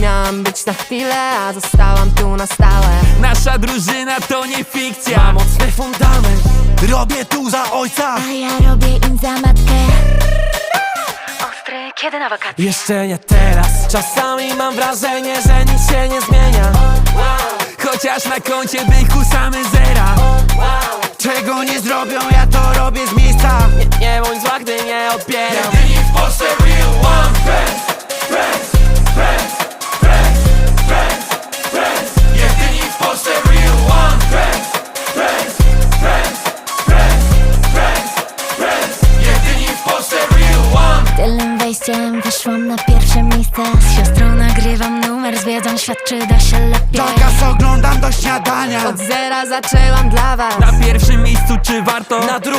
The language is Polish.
Miałam być na chwilę, a zostałam tu na stałe. Nasza drużyna to nie fikcja. Ma mocny fundament. Robię tu za ojca. A ja robię im za matkę. Ostry, kiedy na wakacje? Jeszcze nie teraz. Czasami mam wrażenie, że nic się nie zmienia. Chociaż na koncie byku same zera. Czego nie zrobią, ja to robię z bądź zła, gdy nie odbieram. Jedyni w Polsce real one Friends, friends, friends, friends, friends, friends Jedyni w Polsce real one Friends, friends, friends, friends, friends, friends Jedyni w Polsce real one. Tylnym wejściem wyszłam na pierwsze miejsce. Z siostrą nagrywam numer, z wiedzą świat czy da się lepiej. Dokaz oglądam do śniadania. Od zera zaczęłam dla was. Na pierwszym miejscu czy warto? Na drugim